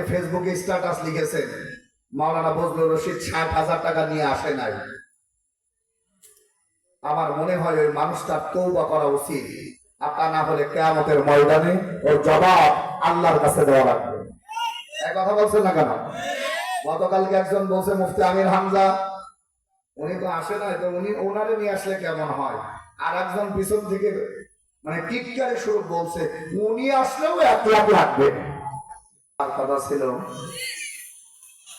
আপনি ফেসবুকে স্ট্যাটাস লিখেছেন। মাওলানা বজলুর রশিদ ষাট হাজার টাকা নিয়ে আসে নাই। আমার মনে হয় ওই মানুষটার তৌবা করা উচিত। আর তা না হলে কেয়ামতের ময়দানে ওর জবাব আল্লাহর কাছে দেওয়া লাগবে। এক কথা বলছেন না কেন? গতকালকে একজন বলছে, মুফতি আমির হামজা। উনি তো আসে না তো উনি ওনারে নিয়ে আসলে কেমন হয়? আর একজন পিছন থেকে মানে টিটকারে শুরু বলছে, উনি আসলেও এক লাখ লাগবে। আর কথা ছিল,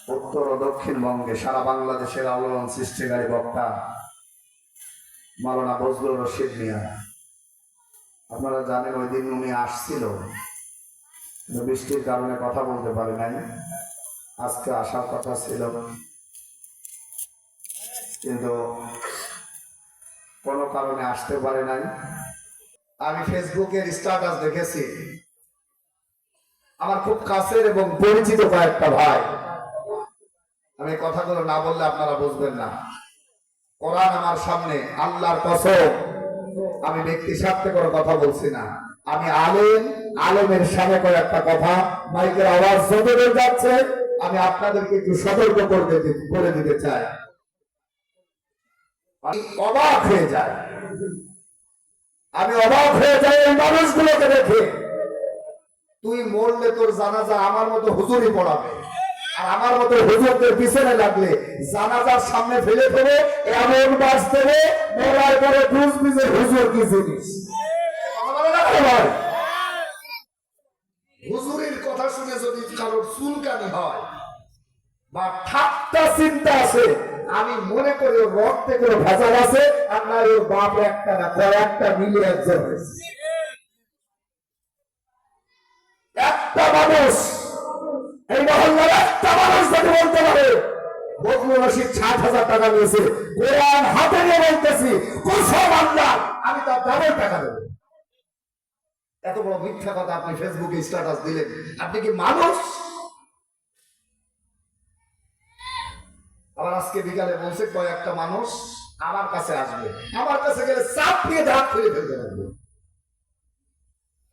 উত্তর ও দক্ষিণবঙ্গে সারা বাংলাদেশের আলোড়ন সৃষ্টিকারী বক্তা মাওলানা বজলুর রশিদ মিয়া। আপনারা জানেন ওই দিন উনি আসছিল বৃষ্টির কারণে কথা বলতে পারে নাই। আজকে আসার কথা ছিল। কিন্তু কোনো কারণে আসতে পারে নাই। আমি ফেসবুকের স্ট্যাটাস দেখেছি। আমার খুব কাছের এবং পরিচিত কয়েকটা ভাই। আমি কথাগুলো না বললে আপনারা বুঝবেন না। কোরআন আমার সামনে আল্লাহর কসম। আমি ব্যক্তি স্বার্থে কোনো কথা বলছি না। আমি আলেম, আলেমের সামনে করে একটা কথা। মাইকের আওয়াজ দূর যাচ্ছে, আমি আপনাদেরকে একটু সতর্ক করতে দি- করে দিতে চাই। আমি অবাক হয়ে যাই। আমি অবাক হয়ে যাই এই মানুষগুলোকে দেখে। তুই মরলে তোর জানাজা আমার মতো হুজুরই পড়াবে। আর আমার মতো হুজুরদের পিছনে লাগলে জানাজার সামনে ফেলে ফেলে এমন বাস দেবে মরার পরে বুঝবি যে হুজুর কি জিনিস? হুজুরের কথা শুনে যদি কারোর চুলকানি হয় বা ঠাট্টা চিন্তা আছে, আমি মনে করি রক্তে কোনো ভেজাল আছে, আর না, ওর বাপ একটা না কয়েকটা মিলে একজন হয়েছে একটা মানুষ। এই মহল্লার একটা মানুষ যদি বলতে পারে আপনি কি মানুষ? আবার আজকে বিকালে বলছে, কয়েকটা মানুষ আমার কাছে আসবে। আমার কাছে গেলে চাপ দিয়ে দাঁত খুলে ফেলতে পারবে।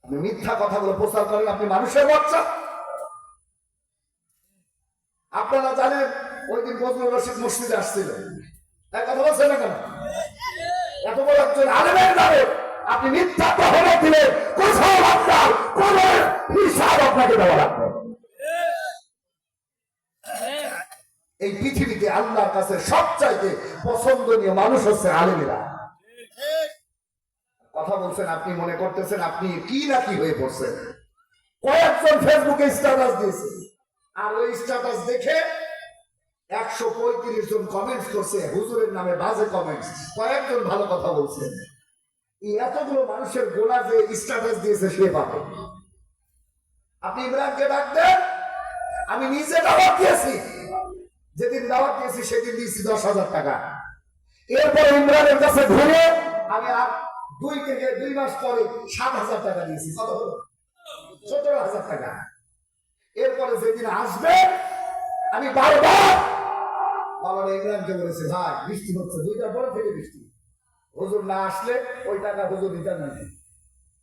আপনি মিথ্যা কথাগুলো প্রচার করেন, আপনি মানুষের বাচ্চা আপনারা জানেন, ওই দিন বজলুর রশিদ মসজিদে আসছিল। এক কথা না কেন? এত বড় একজন আলেমের নামে আপনি মিথ্যা তহমত দিলেন কোথাও আপনার কোন হিসাব আপনাকে দেওয়া লাগবে? এই পৃথিবীতে আল্লাহর কাছে সবচাইতে পছন্দনীয় মানুষ হচ্ছে আলেমেরা। কথা বলছেন, আপনি মনে করতেছেন আপনি কি না কি হয়ে পড়ছেন? কয়েকজন ফেসবুকে স্ট্যাটাস দিয়েছে। আর ওই স্ট্যাটাস দেখে একশো পঁয়ত্রিশ জন কমেন্টস করছে, হুজুরের নামে বাজে কমেন্টস কয়েকজন ভালো কথা বলছেন এই এতগুলো মানুষের গোলা যে স্ট্যাটাস দিয়েছে, সে পাবে। আপনি ইমরানকে ডাক দেন, আমি নিজে দাওয়াত দিয়েছি। যেদিন দাওয়াত দিয়েছি, সেদিন দিয়েছি দশ হাজার টাকা। এরপর ইমরানের কাছে ঘুরে আমি আর দুই থেকে দুই মাস পরে সাত হাজার টাকা দিয়েছি। কত হলো? সতেরো হাজার টাকা। এরপরে যেদিন আসবে, আমি বারবার বাবার ইমরানকে বলেছি, ভাই, বৃষ্টি হচ্ছে, দুইটা পরে থেকে বৃষ্টি। হুজুর না আসলে ওই টাকা হুজুর রিটার্ন নেবে।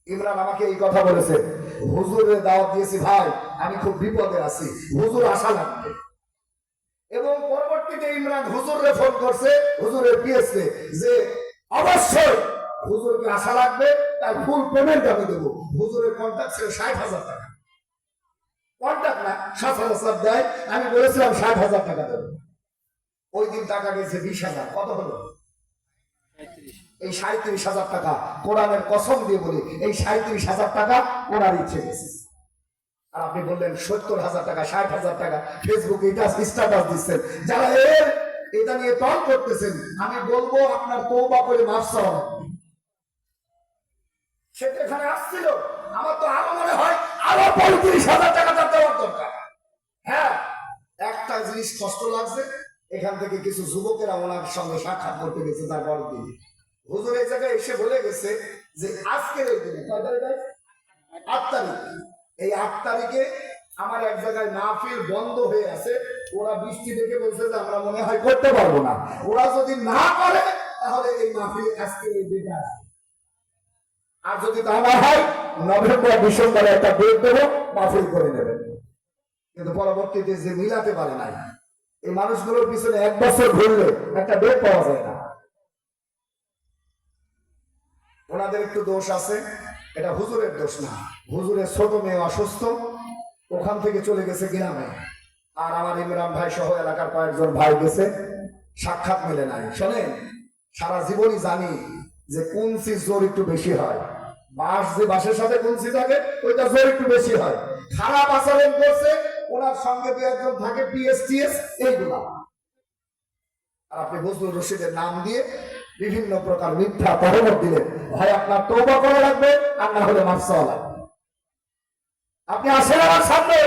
ইমরান আমাকে এই কথা বলেছে, হুজুরের দাওয়াত দিয়েছি, ভাই, আমি খুব বিপদে আছি, হুজুর আসা লাগবে। এবং পরবর্তীতে ইমরান হুজুরে ফোন করছে, হুজুরের পিএসকে যে অবশ্যই হুজুরকে আশা লাগবে, তার ফুল পেমেন্ট আমি দেবো। হুজুরের কন্ট্যাক্ট ছিল ষাট হাজার টাকা। কন্ট্যাক্ট না, সাত হাজার দেয়, আমি বলেছিলাম ষাট হাজার টাকা দেবো। ওই দিন টাকা দিয়েছে বিশ হাজার, কত হলো? এই সাঁত্রিশ হাজার টাকা, কোরআনের কসম দিয়ে বলি, এই সাঁত্রিশ হাজার টাকা ওনার ইচ্ছে গেছে। আর আপনি বললেন, সত্তর হাজার টাকা, ষাট হাজার টাকা ফেসবুকে এটা স্ট্যাটাস দিচ্ছেন। যারা এর, এটা নিয়ে তল করতেছেন, আমি বলব আপনার তৌবা করে মাফ লাগবে। সে তো এখানে আসছিল। আমার তো আরও মনে হয় আরও পঁয়ত্রিশ হাজার দেওয়ার দরকার। হ্যাঁ একটা জিনিস কষ্ট লাগছে। এখান থেকে কিছু যুবকেরা ওনার সঙ্গে সাক্ষাৎ করতে গেছে তার দিন হুজুর এই জায়গায় এসে বলে গেছে যে আজকের এই দিনে আট তারিখ। এই আট তারিখে আমার এক জায়গায় মাহফিল বন্ধ হয়ে আছে। ওরা বৃষ্টি দেখে বলছে যে আমরা মনে হয় করতে পারব না। ওরা যদি না করে, তাহলে এই মাহফিল আজকে এই ডেটে আসবে। আর যদি তা না হয়, নভেম্বর ডিসেম্বরে একটা ডেট দেবো মাহফিল করে নেবেন। কিন্তু পরবর্তীতে যে মিলাতে পারে নাই, এই মানুষগুলোর পিছনে এক বছর ঘুরলে একটা বেড পাওয়া যায় না। ওনাদের একটু দোষ আছে, এটা হুজুরের দোষ না। হুজুরের ছোট মেয়ে অসুস্থ, ওখান থেকে চলে গেছে গ্রামে। আর আমার ইমরান ভাই সহ এলাকার কয়েকজন ভাই গেছে, সাক্ষাৎ মেলে নাই। শোনেন, সারা জীবনই জানি যে কোন চিজ জোর একটু বেশি হয়। বাস যে বাসের সাথে কুঞ্চি থাকে ওইটা জোর একটু বেশি হয়। খারাপ আচরণ করছে, ওনার সঙ্গে দু একজন থাকে পিএসটিএস এইগুলা। আপনি রশিদের নাম দিয়ে বিভিন্ন প্রকার মিথ্যা তহমত দিলেন। আপনার তৌবা করা লাগবে, আর না হলে মাফ আপনি আসেন আমার সামনে।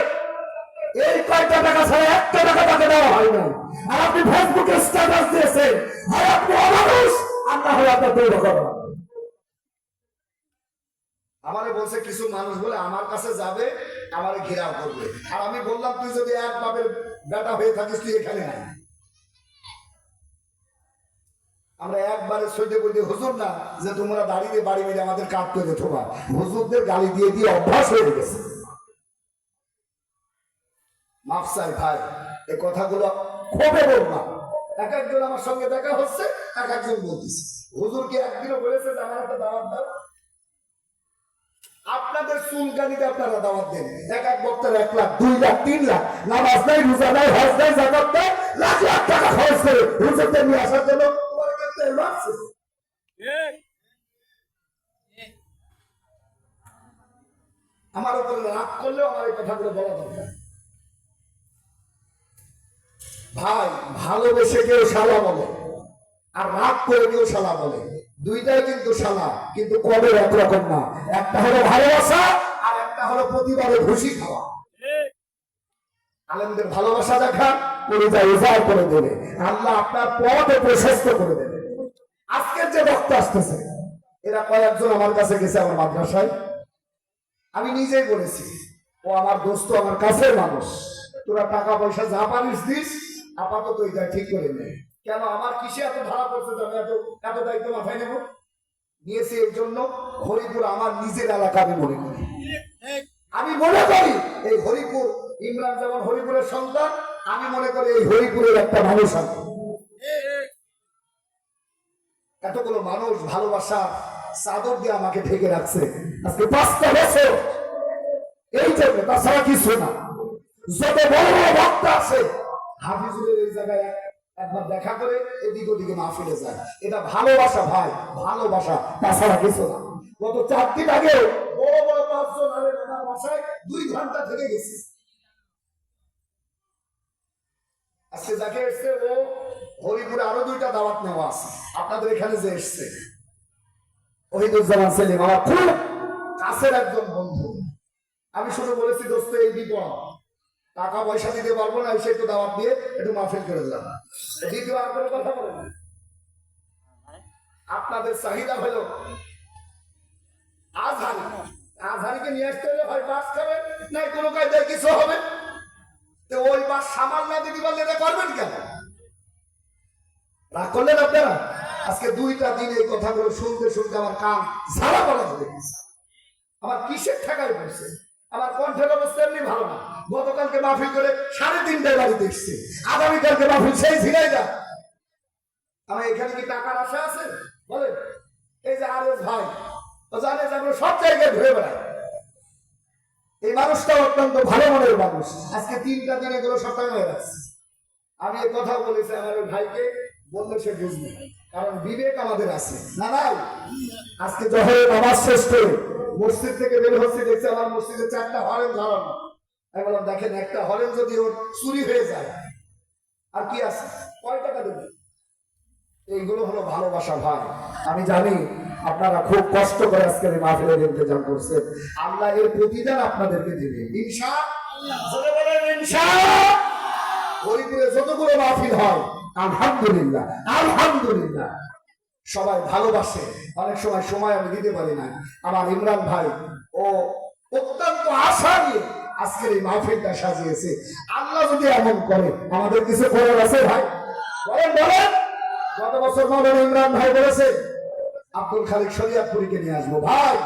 এই কয়টা টাকা ছাড়া একটা টাকা তাকে দেওয়া হয় না আর আপনি ফেসবুকে স্ট্যাটাস দিয়েছেন। ভাই, আপনি অমানুষ, আর না হলে আপনার তৌবা করা আমারে বলছে, কিছু মানুষ বলে আমার কাছে যাবে, আমারে ঘেরাও করবে। আর আমি বললাম, তুই যদি এক বাপের বেটা হয়ে থাকিস, তুই এখানে নাই। আমরা একবারে সইতে বইতে, হুজুর না, যে তোমরা দাঁড়িয়ে বাড়ি মেরে আমাদের কাট করে থোবা হুজুরদের গালি দিয়ে দিয়ে অভ্যাস হয়ে গেছে। মাফসাই ভাই, এ কথাগুলো ক্ষোভে বললাম এক একজন আমার সঙ্গে দেখা হচ্ছে, এক একজন বলতেছে। হুজুর কি একদিনও বলেছে যে, আমার একটা দাওয়াত দাও? আপনাদের চুলকানিতে আপনারা দাওয়াত দেন। এক এক বক্তার এক লাখ, দুই লাখ, তিন লাখ। নামাজ নাই, রোজা নাই, হজ নাই, জাকাত নাই, লাখ লাখ টাকা খরচ করে হুজুরদের নিয়ে আসার জন্য তোমার কিন্তু এলো আছে। আমার উপরে রাগ করলেও আমার এই কথাগুলো বলা দরকার। ভাই, ভালোবেসে কেউ শালা বলে। আর রাগ করে কেউ শালা বলে। দুইটাই কিন্তু শালা, কিন্তু কবে একরকম না। একটা হলো ভালোবাসা, আর একটা হলো প্রতিবারে ঘুষি খাওয়া। আলেমদের ভালোবাসা দেখা, কলিজা উজাড় করে দেবে। আল্লাহ আপনার পথে প্রশস্ত করে দেবে। আজকের যে বক্তা আসতেছে, এরা কয়েকজন আমার কাছে গেছে আমার মাদ্রাসায়। আমি নিজেই বলেছি, ও আমার দোস্ত, আমার কাছের মানুষ। তোরা টাকা পয়সা যা পারিস দিস, আপাতত এটা ঠিক করে নে। কেন আমার কিসে এত ধরা পড়ছে আমি এত এত দায়িত্ব মাথায় নেব? নিয়েছি এই জন্য হরিপুর আমার নিজের এলাকা, আমি মনে করি। আমি মনে করি এই হরিপুর, ইমরান যেমন হরিপুরের সন্তান, আমি মনে করি এই হরিপুরের একটা মানুষ আছে। এতগুলো মানুষ ভালোবাসা, চাদর দিয়ে আমাকে ঢেকে রাখছে। আজকে পাঁচটা বছর। এই জন্য, তাছাড়া কিছু না। যত বড় বড় ভক্ত আছে, হাফিজুলের এই জায়গায় একবার দেখা করে এদিক ওদিকে মাহফিলে যায়। এটা ভালোবাসা ভাই, ভালোবাসা। তাছাড়া কিছু না। গত চার দিন আগে বড় বড় পাঁচজন আরে আমার বাসায় দুই ঘণ্টা থেকে গেছে। আজকে যাকে এসছে, ও হরিপুরে আরও দুইটা দাওয়াত নেওয়া আছে। আপনাদের এখানে যে এসছে, ওহিদুজ্জামান সেলিম, আমার খুব কাছের একজন বন্ধু। আমি শুধু বলেছি, দোস্ত, এই বিপদ টাকা পয়সা দিতে পারব না, এসে একটু দাওয়াত দিয়ে একটু মাহফিল করে দিলাম। দ্বিতীয় আর কোনো কথা বলে না। আপনাদের চাহিদা হলো আজহারি। আজহারিকে নিয়ে আসতে হলে হয় বাস খাবেন, নাই কোনো কায়দায় কিছু হবে? তো ওই বাস সামাল না দিতে পারলে এটা করবেন কেন? রাগ করলেন আপনারা? আজকে দুইটা দিন এই কথাগুলো শুনতে শুনতে আমার কান ঝাড়া পড়া ধরে আমার কিসের ঠেকায় পড়ছে? আমার কণ্ঠের অবস্থা এমনি ভালো না। গতকালকে মাহফিল করে সাড়ে তিনটায় বাড়িতে এসছে আগামীকালকে মাহফিল সেই ঝিনাই যা আমার এখানে কি টাকার আশা আছে? বলেন। এই যে আর ভাই জানে যে আমরা সব জায়গায় ঘুরে বেড়াই। এই মানুষটা অত্যন্ত ভালো মনের মানুষ। আজকে তিনটা দিনে এগুলো সপ্তাহে হয়ে যাচ্ছে আমি এই কথা বলেছি আমার ভাইকে, বললে সে বুঝবে। কারণ বিবেক আমাদের আছে। না নাই আজকে যখন নামাজ শেষ করে মসজিদ থেকে বের হচ্ছে, দেখছে আমার মসজিদে চারটা হরেন ধরানো। আমি বললাম, দেখেন, একটা হরেন যদি ওর চুরি হয়ে যায়, আর কি আছে? কয় টাকা দেবে? এইগুলো হলো ভালোবাসা ভাই। আমি জানি আপনারা খুব কষ্ট করে আজকের এই মাহফিলের ইন্তজাম করছেন। আল্লাহ এর প্রতিদান আপনাদেরকে দিবে। ইনশা যতগুলো মাহফিল হয়, আলহামদুলিল্লাহ আলহামদুলিল্লাহ। সবাই ভালোবাসে। অনেক সময় সময় আমি দিতে পারি না। আমার ইমরান ভাই, ও অত্যন্ত আশা নিয়ে আজকের এই মাহফিলটা সাজিয়েছে। আল্লাহ যদি এমন করে, আমাদের কিছু করার আছে ভাই? বলেন বলেন। গত বছর মামলানা ইমরান ভাই বলেছে, আব্দুল খালিক শরিয়াতপুরীকে নিয়ে আসব। ভাই,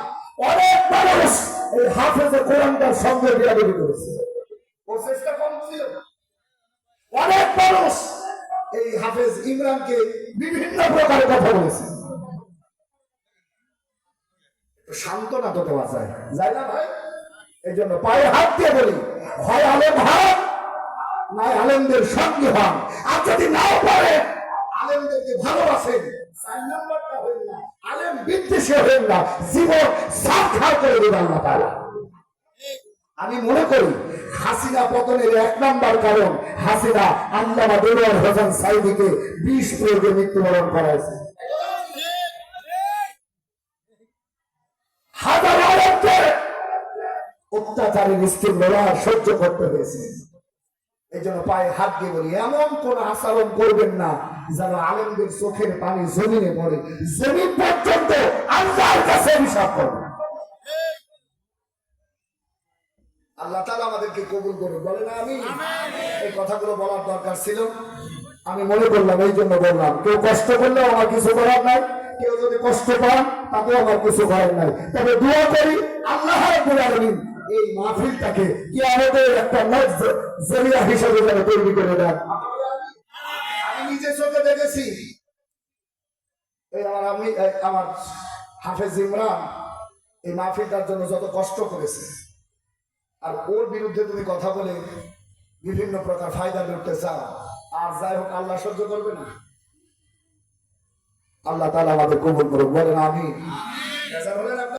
অনেক মানুষ এই হাফেজে কোরআনটার সঙ্গে বিরাদবি করেছে। কম ছিল অনেক মানুষ এই হাফেজ ইমরানকে বিভিন্ন প্রকারে কথা বলেছে। সান্ত্বনা তো দেওয়া যায় যায় না ভাই? এই জন্য পায়ে হাত দিয়ে বলি হয় আলেম আলেমদের সঙ্গী হন। আর যদি নাও পারে আলেমদেরকে ভালোবাসেন। চার নাম্বারটা হইল না আলেম বিদ্বেষে হইল না, জীবন করে দেবেন আল্লাহ তাআলা। আমি মনে করি, হাসিনা পতনের এক নাম্বার কারণ হাসিনা আল্লামা দেলোয়ার হোসেন সাইদিকে বিষ প্রয়োগে মৃত্যুবরণ করাইছে। অত্যাচারী মিষ্টির ব্যবহার সহ্য করতে হয়েছে। এই জন্য পায়ে হাত দিয়ে বলি, এমন কোন আচরণ করবেন না যেন আলেমদের চোখের পানি জমিনে পড়ে। জমিন পর্যন্ত আল্লাহর কাছে হিসাব করবে। আল্লাহ তালা আমাদেরকে কবুল করুন বলে না আমি এই কথাগুলো বলার দরকার ছিল। আমি মনে করলাম, এই জন্য বললাম, কেউ কষ্ট করলেও আমার কিছু করার নাই। কেউ যদি কষ্ট পান, তাতেও আমার কিছু করার নাই। তবে দোয়া করি, আল্লাহ এই মাহফিলটাকে কি আমাদের একটা জরিয়া হিসেবে যেন তৈরি করে দেন। আমি নিজে চোখে দেখেছি। আমার আমি আমার হাফেজ ইমরান এই মাহফিলটার জন্য যত কষ্ট করেছে। আর ওর বিরুদ্ধে তুমি কথা বলে বিভিন্ন প্রকার ফায়দা লুটতে চাও। আর যাই হোক, আল্লাহ সহ্য করবে না। আল্লাহ তালা আমাদের কবুল করুন বলেন আমি